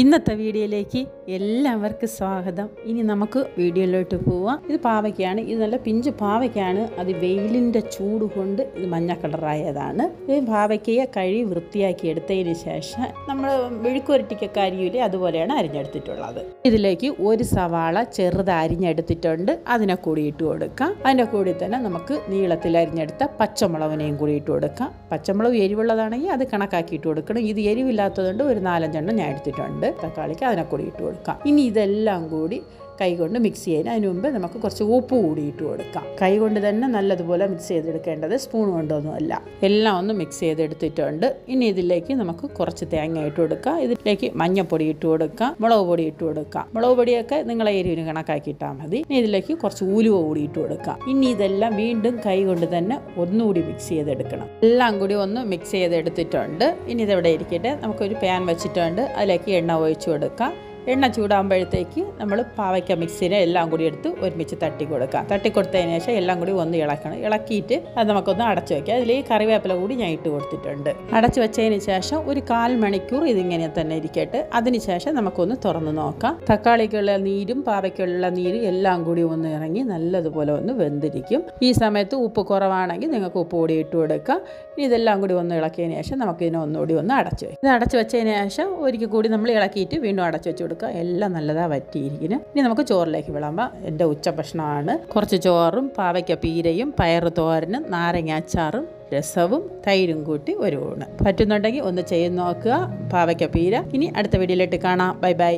ഇന്നത്തെ വീഡിയോയിലേക്ക് എല്ലാവർക്കും സ്വാഗതം. ഇനി നമുക്ക് വീഡിയോയിലോട്ട് പോവാം. ഇത് പാവയ്ക്കാണ്. ഇത് നല്ല പിഞ്ച് പാവയ്ക്കാണ്. അത് വെയിലിന്റെ ചൂട് കൊണ്ട് ഇത് മഞ്ഞ കളറായതാണ്. ഈ പാവയ്ക്കയെ കഴി വൃത്തിയാക്കി എടുത്തതിന് ശേഷം നമ്മൾ മെഴുക്കുരട്ടിക്കൊക്കെ അരിയില്ലേ അതുപോലെയാണ് അരിഞ്ഞെടുത്തിട്ടുള്ളത്. ഇതിലേക്ക് ഒരു സവാള ചെറുത് അരിഞ്ഞെടുത്തിട്ടുണ്ട്. അതിനെ കൂടി ഇട്ട് കൊടുക്കാം. അതിന്റെ കൂടി തന്നെ നമുക്ക് നീളത്തിൽ അരിഞ്ഞെടുത്ത പച്ചമുളകിനെയും കൂടി ഇട്ട് കൊടുക്കാം. പച്ചമുളക് എരിവുള്ളതാണെങ്കിൽ അത് കണക്കാക്കി ഇട്ട് കൊടുക്കണം. ഇത് എരിവില്ലാത്തതുകൊണ്ട് ഒരു നാലഞ്ചെണ്ണം ഞാൻ എടുത്തിട്ടുണ്ട്. തക്കാളിക്ക് അതിനെ കൂടി ഇട്ട് കൊടുക്കാം. ഇനി ഇതെല്ലാം കൂടി കൈകൊണ്ട് മിക്സ് ചെയ്യാൻ. അതിന് മുമ്പ് നമുക്ക് കുറച്ച് ഉപ്പ് കൂടി ഇട്ട് കൊടുക്കാം. കൈകൊണ്ട് തന്നെ നല്ലതുപോലെ മിക്സ് ചെയ്തെടുക്കേണ്ടത് സ്പൂൺ കൊണ്ടൊന്നുമല്ല. എല്ലാം ഒന്ന് മിക്സ് ചെയ്തെടുത്തിട്ടുണ്ട്. ഇനി ഇതിലേക്ക് നമുക്ക് കുറച്ച് തേങ്ങ ഇട്ട് കൊടുക്കാം. ഇതിലേക്ക് മഞ്ഞപ്പൊടി ഇട്ട് കൊടുക്കാം. മുളക് പൊടി ഇട്ട് കൊടുക്കാം. മുളക് പൊടിയൊക്കെ നിങ്ങളെ എരിവിന് കണക്കാക്കി ഇട്ടാൽ മതി. ഇനി ഇതിലേക്ക് കുറച്ച് ഉലുവ കൂടി ഇട്ട് കൊടുക്കാം. ഇനി ഇതെല്ലാം വീണ്ടും കൈ കൊണ്ട് തന്നെ ഒന്നുകൂടി മിക്സ് ചെയ്തെടുക്കണം. എല്ലാം കൂടി ഒന്ന് മിക്സ് ചെയ്തെടുത്തിട്ടുണ്ട്. ഇനി ഇതെവിടെ ഇരിക്കട്ടെ? നമുക്കൊരു പാൻ വെച്ചിട്ടുണ്ട്. അതിലേക്ക് എണ്ണ ഒഴിച്ചു കൊടുക്കാം. എണ്ണ ചൂടാകുമ്പോഴത്തേക്ക് നമ്മൾ പാവയ്ക്ക മിക്സിനെ എല്ലാം കൂടി എടുത്ത് ഒരുമിച്ച് തട്ടി കൊടുക്കാം തട്ടി കൊടുത്തതിന് ശേഷം എല്ലാം കൂടി ഒന്ന് ഇളക്കണം. ഇളക്കിയിട്ട് അത് നമുക്കൊന്ന് അടച്ചു വയ്ക്കാം. അതിൽ ഈ കറിവേപ്പില കൂടി ഞാൻ ഇട്ട് കൊടുത്തിട്ടുണ്ട്. അടച്ചു വെച്ചതിന് ശേഷം ഒരു കാൽ മണിക്കൂർ ഇതിങ്ങനെ തന്നെ ഇരിക്കട്ടെ. അതിന് ശേഷം നമുക്കൊന്ന് തുറന്ന് നോക്കാം. തക്കാളിക്കുള്ള നീരും പാവയ്ക്കുള്ള നീരും എല്ലാം കൂടി ഒന്ന് ഇറങ്ങി നല്ലതുപോലെ ഒന്ന് വെന്തിരിക്കും. ഈ സമയത്ത് ഉപ്പ് കുറവാണെങ്കിൽ നിങ്ങൾക്ക് ഉപ്പ് കൂടി ഇട്ട് കൊടുക്കാം. ഇതെല്ലാം കൂടി ഒന്ന് ഇളക്കിയതിന് ശേഷം നമുക്കിതിനെ ഒന്നുകൂടി ഒന്ന് അടച്ചു വയ്ക്കാം. ഇത് അടച്ചു വെച്ചതിന് ശേഷം ഒരിക്കൽ കൂടി നമ്മൾ ഇളക്കിയിട്ട് വീണ്ടും അടച്ചു വെച്ച് കൊടുക്കുക. എല്ലാം നല്ലതാണ് വറ്റിയിരിക്കുന്നു. ഇനി നമുക്ക് ചോറിലേക്ക് വിളമ്പാം. എന്റെ ഉച്ചഭക്ഷണമാണ്. കുറച്ച് ചോറും പാവയ്ക്ക പീരയും പയർ തോരനും നാരങ്ങ അച്ചാറും രസവും തൈരും കൂട്ടി ഒരു ഊണ്. പറ്റുന്നുണ്ടെങ്കിൽ ഒന്ന് ചെയ്ത് നോക്കുക. പാവയ്ക്ക പീര. ഇനി അടുത്ത വീഡിയോയിലോട്ട് കാണാം. Bye bye.